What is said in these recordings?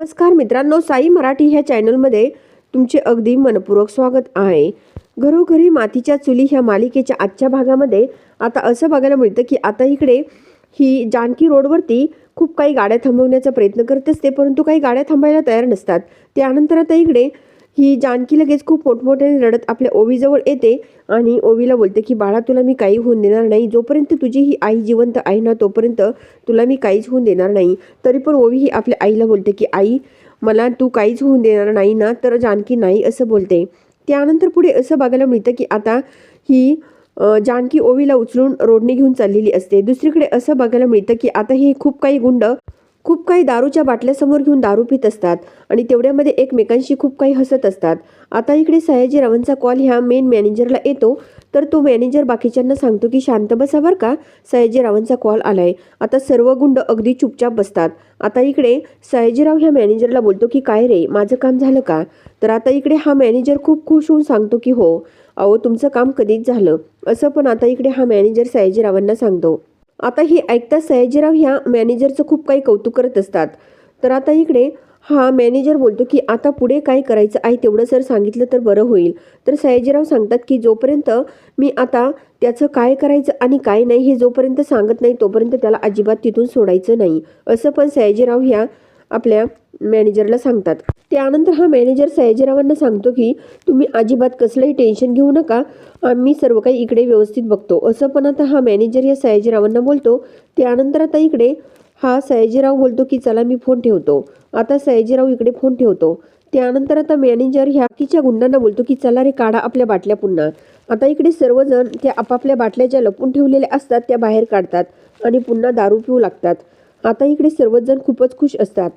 नमस्कार मित्रांनो साई मराठी ह्या चॅनलमध्ये तुमचे अगदी मनपूर्वक स्वागत आहे. घरोघरी मातीच्या चुली ह्या मालिकेच्या आजच्या भागामध्ये आता असं बघायला मिळतं की आता इकडे ही जानकी रोडवरती खूप काही गाड्या थांबवण्याचा प्रयत्न करत असते परंतु काही गाड्या थांबायला तयार नसतात. त्यानंतर आता इकडे ही जानकी लगेच खूप मोठमोठ्याने रडत आपल्या ओवीजवळ येते आणि ओवीला बोलते की बाळा तुला मी काही होऊन देणार नाही. जोपर्यंत तुझी ही आई जिवंत आहे ना तोपर्यंत तुला मी काहीच होऊन देणार नाही. तरी पण ओवी ही आपल्या आईला बोलते की आई मला तू काहीच होऊन देणार नाही ना तर जानकी नाही असं बोलते. त्यानंतर पुढे असं बघायला मिळतं की आता ही जानकी ओवीला उचलून रोडने घेऊन चाललेली असते. दुसरीकडे असं बघायला मिळतं की आता हे खूप काही गुंड खूप काही दारूच्या बाटल्यासमोर घेऊन दारू पित असतात आणि तेवढ्यामध्ये एकमेकांशी खूप काही हसत असतात. आता इकडे सयाजीरावांचा कॉल ह्या मेन मॅनेजरला येतो. तर तो मॅनेजर बाकीच्यांना सांगतो की शांत बसा बरं का. सयाजीरावांचा कॉल आलाय. आता सर्व गुंड अगदी चुपचाप बसतात. आता इकडे सयाजीराव ह्या मॅनेजरला बोलतो की काय रे माझं काम झालं का? तर आता इकडे हा मॅनेजर खूप खुश होऊन सांगतो की हो अहो तुमचं काम कधीच झालं. असं पण आता इकडे हा मॅनेजर सयाजीरावांना सांगतो. आता हे ऐकता सयाजीराव ह्या मॅनेजरचं खूप काही कौतुक करत असतात. तर आता इकडे हा मॅनेजर बोलतो की आता पुढे काय करायचं आहे तेवढं सर सांगितलं तर बरं होईल. तर सयाजीराव सांगतात की जोपर्यंत मी आता त्याचं काय करायचं आणि काय नाही हे जोपर्यंत सांगत नाही तोपर्यंत त्याला अजिबात तिथून सोडायचं नाही. असं पण सयाजीराव ह्या आपल्या मॅनेजरला सांगतात. त्यानंतर हा मॅनेजर सयाजीरावांना सांगतो की तुम्ही अजिबात कसलंही टेन्शन घेऊ नका. आम्ही सर्व काही इकडे व्यवस्थित बघतो. असं पण आता हा मॅनेजर या सयाजीरावांना बोलतो. त्यानंतर आता इकडे हा सयाजीराव बोलतो की चला मी फोन ठेवतो. आता सयाजीराव इकडे फोन ठेवतो. त्यानंतर आता मॅनेजर ह्या किच्या गुंडांना बोलतो की चला रे काढा आपल्या बाटल्या पुन्हा. आता इकडे सर्वजण त्या आपापल्या बाटल्या ज्या लपून ठेवलेल्या असतात त्या बाहेर काढतात आणि पुन्हा दारू पिऊ लागतात. आता इकडे सर्वजण खूपच खुश असतात.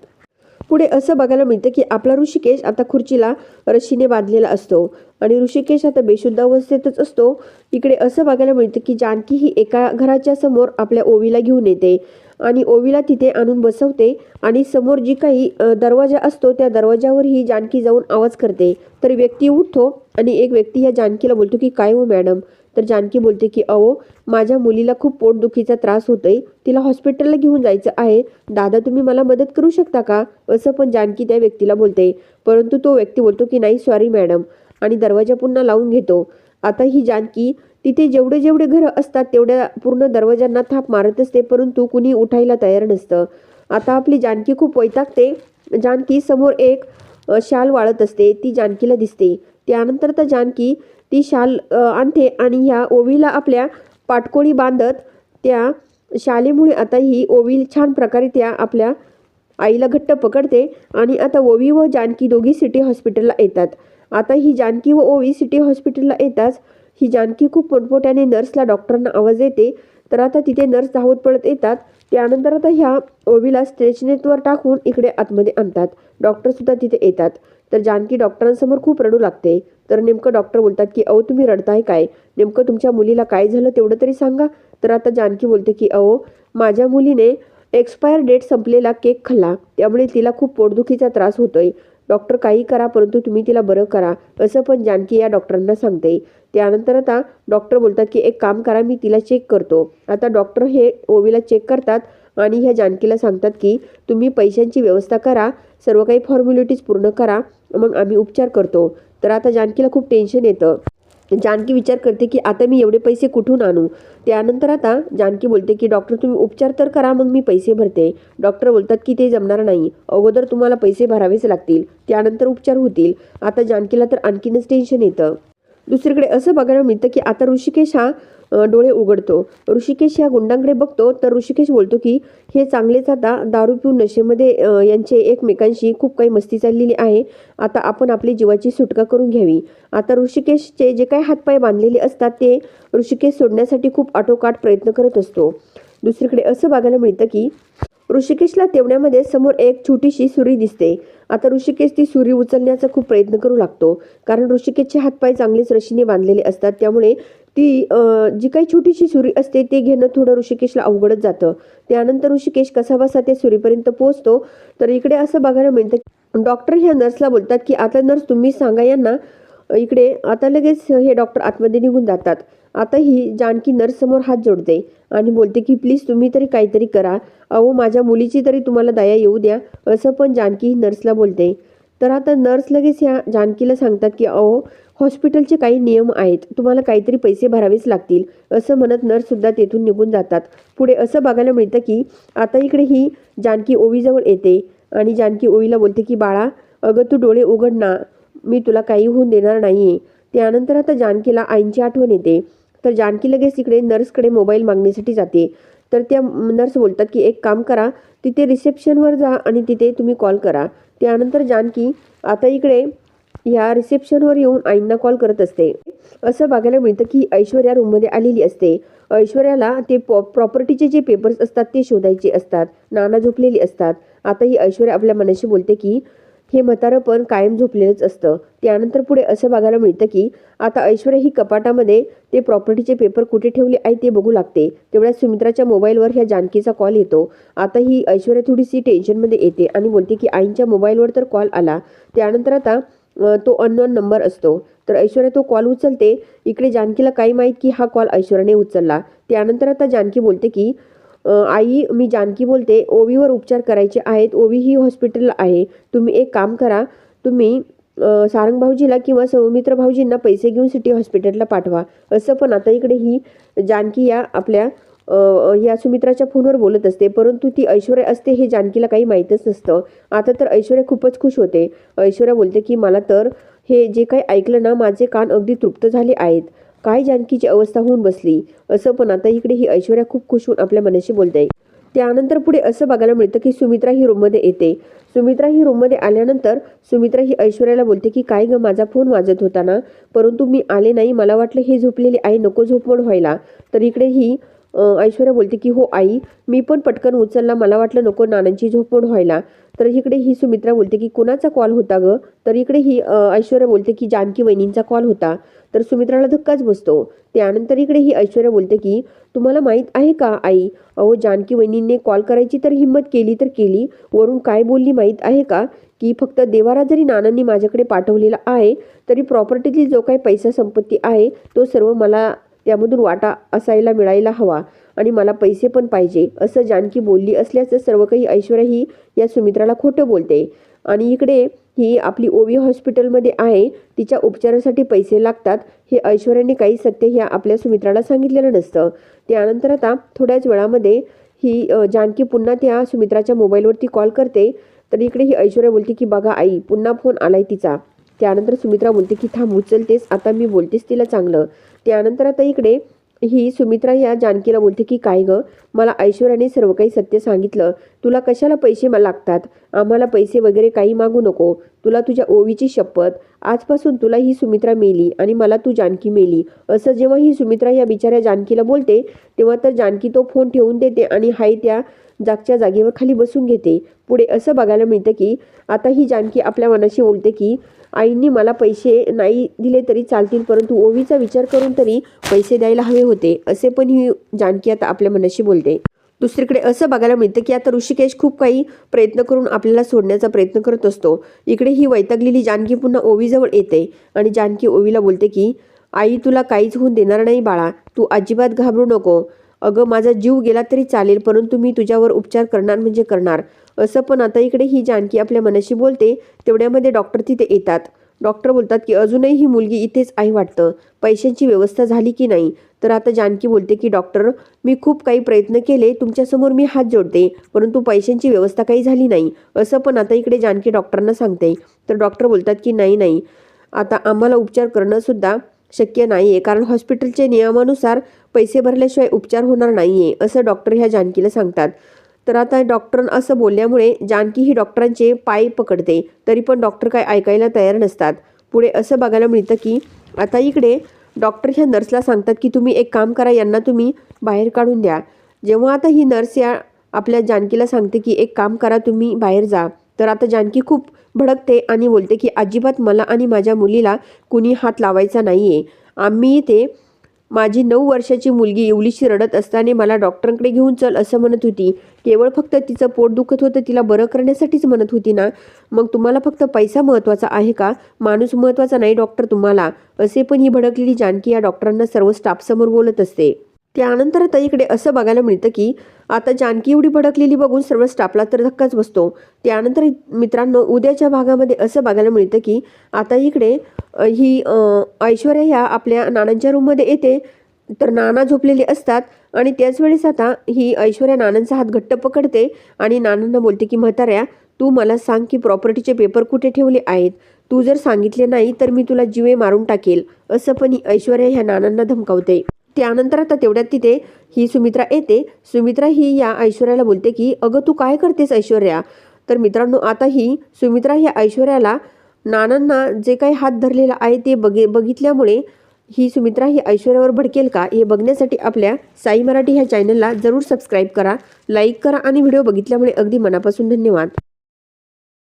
पुढे असं बघायला मिळतं की आपला ऋषिकेश आता खुर्चीला रशीने बांधलेला असतो. आणि ऋषिकेश आता बेशुद्ध अवस्थेतच असतो. इकडे असं बघायला मिळतं की जानकी ही एका घराच्या समोर आपल्या ओवीला घेऊन येते. आणि ओवीला तिथे आणून बसवते. आणि समोर जी काही दरवाजा असतो त्या दरवाजावर ही जानकी जाऊन आवाज करते. तर व्यक्ती उठतो आणि एक व्यक्ती ह्या जानकीला बोलतो की काय हो मॅडम? तर जानकी बोलते की अहो माझ्या मुलीला खूप पोटदुखीचा त्रास होतोय. तिला हॉस्पिटलला घेऊन जायचं आहे. दादा तुम्ही मला मदत करू शकता का? असं पण जानकी त्या व्यक्तीला बोलते. परंतु तो व्यक्ती बोलतो की नाही सॉरी मॅडम. आणि दरवाजा पुन्हा लावून घेतो. आता ही जानकी तिथे जेवढे जेवढे घरं असतात तेवढ्या पूर्ण दरवाजांना थाप मारत असते परंतु कुणी उठायला तयार नसतं. आता आपली जानकी खूप वैतागते. जानकी समोर एक शाल वाळत असते. ती जानकीला दिसते. त्यानंतर तर जानकी ती शाल आणते आणि ह्या ओवीला आपल्या पाटकोळी बांधत त्या शालेमुळे आता ही ओवी छान प्रकारे त्या आपल्या आईला घट्ट पकडते आणि आता ओवी व जानकी दोघी सिटी हॉस्पिटलला येतात. आता ही जानकी व ओवी सिटी हॉस्पिटलला येताच ही जानकी खूप पोटपोट्याने नर्सला डॉक्टरांना आवाज येते तर आता तिथे नर्स धावत पडत येतात. त्यानंतर आता ह्या ओबीला स्ट्रेचनेटवर टाकून इकडे आतमध्ये आणतात. डॉक्टरसुद्धा तिथे येतात. तर जानकी डॉक्टरांसमोर खूप रडू लागते. तर नेमकं डॉक्टर बोलतात की अहो तुम्ही रडताय काय? नेमकं तुमच्या मुलीला काय झालं तेवढं तरी सांगा. तर आता जानकी बोलते की अहो माझ्या मुलीने एक्सपायर डेट संपलेला केक खाल्ला. त्यामुळे तिला खूप पोटदुखीचा त्रास होतोय. डॉक्टर काही करा परंतु तुम्ही तिला बरं करा असं पण जानकी या डॉक्टरांना सांगते. त्यानंतर आता डॉक्टर बोलतात की एक काम करा मी तिला चेक करतो. आता डॉक्टर हे ओवीला चेक करतात आणि ह्या जानकीला सांगतात की तुम्ही पैशांची व्यवस्था करा सर्व काही फॉर्मॅलिटीज पूर्ण करा मग आम्ही उपचार करतो. तर आता जानकीला खूप टेन्शन येतं. जानकी विचार करते की आता मी एवढे पैसे कुठून आणू? त्यानंतर आता जानकी बोलते की डॉक्टर तुम्ही उपचार तर करा मग मी पैसे भरते. डॉक्टर बोलतात की ते जमणार नाही. अगोदर तुम्हाला पैसे भरावेच लागतील. त्यानंतर उपचार होतील. आता जानकीला तर आणखीनच टेन्शन येतं. दुसरीकडे असं बघायला मिळतं की आता ऋषिकेश हा डोळे उघडतो. ऋषिकेश ह्या गुंडांकडे बघतो तर ऋषिकेश बोलतो की हे चांगलेच आता दारू पिऊन नशेमध्ये यांचे एकमेकांशी खूप काही मस्ती चाललेली आहे. आता आपण आपली जीवाची सुटका करून घ्यावी. आता ऋषिकेशचे जे काही हातपाय बांधलेले असतात ते ऋषिकेश सोडण्यासाठी खूप आटोकाट प्रयत्न करत असतो. दुसरीकडे असं बघायला मिळतं की ऋषिकेशला तेवढ्यामध्ये समोर एक छोटीशी सुरी दिसते. आता ऋषिकेश ती सुरी उचलण्याचा खूप प्रयत्न करू लागतो. कारण ऋषिकेशचे हातपाय चांगलेच रशीने बांधलेले असतात त्यामुळे ती जी काही छोटीशी सुरी असते ते घेणं थोडं ऋषिकेशला अवघडच जातं. त्यानंतर ऋषिकेश कसा बसा त्या सुरीपर्यंत पोहोचतो. तर इकडे असं बघायला मिळतं डॉक्टर ह्या नर्सला बोलतात की आता नर्स तुम्ही सांगा यांना इकडे आता लगेच हे डॉक्टर आतमध्ये निघून जातात. आता ही जानकी नर्ससमोर हात जोडते आणि बोलते की प्लीज तुम्ही तरी काहीतरी करा. अहो माझ्या मुलीची तरी तुम्हाला दया येऊ द्या. असं पण जानकी ही नर्सला बोलते. तर आता नर्स लगेच ह्या जानकीला सांगतात की अहो हॉस्पिटलचे काही नियम आहेत. तुम्हाला काहीतरी पैसे भरावेच लागतील. असं म्हणत नर्ससुद्धा तेथून निघून जातात. पुढे असं बघायला मिळतं की आता इकडे ही जानकी ओवीजवळ येते आणि जानकी ओवीला बोलते की बाळा अगं तू डोळे उघड ना. मी तुला काही होऊन देणार नाही आहे त्यानंतर आता जानकीला आईंची आठवण येते. तर जानकी लगेच इकडे नर्सकडे मोबाईल मागण्यासाठी जाते. तर त्या नर्स बोलतात की एक काम करा तिथे रिसेप्शनवर जा आणि तिथे तुम्ही कॉल करा. त्यानंतर जानकी आता इकडे या रिसेप्शनवर येऊन आईंना कॉल करत असते. असं बघायला मिळतं की ऐश्वर्या रूममध्ये आलेली असते. ऐश्वर्याला ते प्रॉपर्टीचे जे पेपर्स असतात ते शोधायचे असतात. नाना झोपलेली असतात. आता ही ऐश्वर्या आपल्या मनाशी बोलते की हे म्हातारपण कायम झोपलेलंच असतं. त्यानंतर पुढे असं बघायला मिळतं की आता ऐश्वर्या ही कपाटामध्ये ते प्रॉपर्टीचे पेपर कुठे ठेवले आहे ते बघू लागते. तेवढ्या सुमित्राच्या मोबाईलवर ह्या जानकीचा कॉल येतो. आता ही ऐश्वर्या थोडीशी टेन्शनमध्ये येते आणि बोलते की आईंच्या मोबाईलवर तर कॉल आला. त्यानंतर आता तो अननोन नंबर असतो. तर ऐश्वर्या तो कॉल उचलते. इकडे जानकीला काही माहीत की हा कॉल ऐश्वर्याने उचलला. त्यानंतर आता जानकी बोलते की आई मी जानकी बोलते ओवीवर उपचार करायचे आहेत ओवी ही हॉस्पिटलला आहे. तुम्ही एक काम करा तुम्ही सारंग भाऊजीला किंवा सौमित्र भाऊजींना पैसे घेऊन सिटी हॉस्पिटलला पाठवा. असं पण आता इकडे ही जानकी या आपल्या या सुमित्राच्या फोनवर बोलत असते. परंतु ती ऐश्वर्या असते हे जानकीला काही माहीतच नसतं. आता तर ऐश्वर्या खूपच खुश होते. ऐश्वर्या बोलते की मला तर हे जे काही ऐकलं ना माझे कान अगदी तृप्त झाले आहेत. काय जानकीची अवस्था होऊन बसली? असं पण आता इकडे ही ऐश्वर्या खूप खुश होऊन आपल्या मनाशी बोलते. त्यानंतर पुढे असं बघायला मिळतं की सुमित्रा ही रूममध्ये येते. सुमित्रा ही रूममध्ये आल्यानंतर सुमित्रा ही ऐश्वर्याला बोलते की काय ग माझा फोन वाजत होता ना? परंतु मी आले नाही. मला वाटलं हे झोपलेली आहे नको झोपवण व्हायला. तर इकडे ही ऐश्वर्या बोलते की हो आई मी पण पटकन उचलला. मला वाटलं नको नानांची झोपमोड व्हायला. तर इकडे ही सुमित्रा बोलते की कोणाचा कॉल होता ग? तर इकडे ही ऐश्वर्या बोलते की जानकी वहिनींचा कॉल होता. तर सुमित्राला धक्काच बसतो. त्यानंतर इकडे ही ऐश्वर्या बोलते की तुम्हाला माहीत आहे का आई? अहो जानकी वहिनींनी कॉल करायची तर हिंमत केली तर केली. वरून काय बोलली माहीत आहे का? की फक्त देवारा जरी नानांनी माझ्याकडे पाठवलेला आहे तरी प्रॉपर्टीतील जो काही पैसा संपत्ती आहे तो सर्व मला त्यामधून वाटा असायला मिळायला हवा आणि मला पैसे पण पाहिजे असं जानकी बोलली असल्याचं सर्व काही ऐश्वर्या ही या सुमित्राला खोटं बोलते. आणि इकडे ही आपली ओवी हॉस्पिटलमध्ये आहे तिच्या उपचारासाठी पैसे लागतात हे ऐश्वर्याने काही सत्य ह्या आपल्या सुमित्राला सांगितलेलं नसतं. त्यानंतर आता थोड्याच वेळामध्ये ही जानकी पुन्हा त्या सुमित्राच्या मोबाईलवरती कॉल करते. तर इकडे ही ऐश्वर्या बोलते की बघा आई पुन्हा फोन आलाय तिचा. त्यानंतर सुमित्रा बोलते की थांब उचलतेस आता मी बोलतेस तिला चांगलं. त्यानंतर आता इकडे ही सुमित्रा या जानकीला बोलते की काय ग? मला ऐश्वर्याने सर्व काही सत्य सांगितलं. तुला कशाला पैसे मला लागतात? आम्हाला पैसे वगैरे काही मागू नको. तुला तुझ्या ओवीची शपथ. आजपासून तुला ही सुमित्रा मेली आणि मला तू जानकी मेली. असं जेव्हा ही सुमित्रा या बिचाऱ्या जानकीला बोलते तेव्हा तर जानकी तो फोन ठेवून देते आणि हाय त्या जागच्या जागेवर खाली बसून घेते. पुढे असं बघायला मिळतं की आता ही जानकी आपल्या मनाशी बोलते की आईंनी मला पैसे नाही दिले तरी चालतील परंतु ओवीचा विचार करून तरी पैसे द्यायला हवे होते असे पण ही जानकी आता आपल्या मनाशी बोलते. दुसरीकडे असं बघायला मिळतं की आता ऋषिकेश खूप काही प्रयत्न करून आपल्याला सोडण्याचा प्रयत्न करत असतो. इकडे ही वैतागलेली जानकी पुन्हा ओवीजवळ येते आणि जानकी ओवीला बोलते की आई तुला काहीच होऊन देणार नाही बाळा तू अजिबात घाबरू नको. अगं माझा जीव गेला तरी चालेल परंतु मी तुझ्यावर उपचार करणार म्हणजे करणार. असं पण आता इकडे ही जानकी आपल्या मनाशी बोलते तेवढ्यामध्ये डॉक्टर तिथे येतात. डॉक्टर बोलतात की अजूनही ही मुलगी इथेच आहे वाटतं. पैशांची व्यवस्था झाली की नाही? तर आता जानकी बोलते की डॉक्टर मी खूप काही प्रयत्न केले तुमच्यासमोर मी हात जोडते परंतु पैशांची व्यवस्था काही झाली नाही. असं पण आता इकडे जानकी डॉक्टरांना सांगते. तर डॉक्टर बोलतात की नाही नाही. आता आम्हाला उपचार करणंसुद्धा शक्य नाही आहे कारण हॉस्पिटलच्या नियमानुसार पैसे भरल्याशिवाय उपचार होणार नाही आहे असं डॉक्टर ह्या जानकीला सांगतात. तर आता डॉक्टर असं बोलल्यामुळे जानकी ही डॉक्टरांचे पाय पकडते तरी पण डॉक्टर काय ऐकायला तयार नसतात. पुढे असं बघायला मिळतं की आता इकडे डॉक्टर ह्या नर्सला सांगतात की तुम्ही एक काम करा यांना तुम्ही बाहेर काढून द्या. जेव्हा आता ही नर्स या आपल्या जानकीला सांगते की एक काम करा तुम्ही बाहेर जा. तर आता जानकी खूप भडकते आणि बोलते की अजिबात मला आणि माझ्या मुलीला कुणी हात लावायचा नाही आहे आम्ही ते माझी नऊ वर्षाची मुलगी एवढीशी रडत असताना मला डॉक्टरांकडे घेऊन चल असं म्हणत होती. केवळ फक्त तिचं पोट दुखत होतं तिला बरं करण्यासाठीच म्हणत होती ना? मग तुम्हाला फक्त पैसा महत्त्वाचा आहे का? माणूस महत्त्वाचा नाही डॉक्टर तुम्हाला. असे पण ही भडकलेली जानकी या डॉक्टरांना सर्व स्टाफसमोर बोलत असते. त्यानंतर आता इकडे असं बघायला मिळतं की आता जानकी एवढी भडकलेली बघून सर्व स्टाफला तर धक्काच बसतो. त्यानंतर मित्रांनो उद्याच्या भागामध्ये असं बघायला मिळतं की आता इकडे ही ऐश्वर्या ह्या आपल्या नानांच्या रूममध्ये येते. तर नाना झोपलेले असतात आणि त्याच वेळेस आता ही ऐश्वर्या नानांचा हात घट्ट पकडते आणि नानांना बोलते की म्हाताऱ्या तू मला सांग की प्रॉपर्टीचे पेपर कुठे ठेवले आहेत? तू जर सांगितले नाही तर मी तुला जीवे मारून टाकेल. असं पण ही ऐश्वर्या ह्या नानांना धमकावते. त्यानंतर आता तेवढ्यात तिथे ही सुमित्रा येते. सुमित्रा ही या ऐश्वर्याला बोलते की अगं तू काय करतेस ऐश्वर्या? तर मित्रांनो आता ही सुमित्रा ह्या ऐश्वर्याला नानांना जे काही हात धरलेला आहे ते बघे बघितल्यामुळे ही सुमित्रा ही ऐश्वर्यावर भडकेल का? हे बघण्यासाठी आपल्या साई मराठी ह्या चॅनलला जरूर सबस्क्राईब करा लाईक करा आणि व्हिडिओ बघितल्यामुळे अगदी मनापासून धन्यवाद.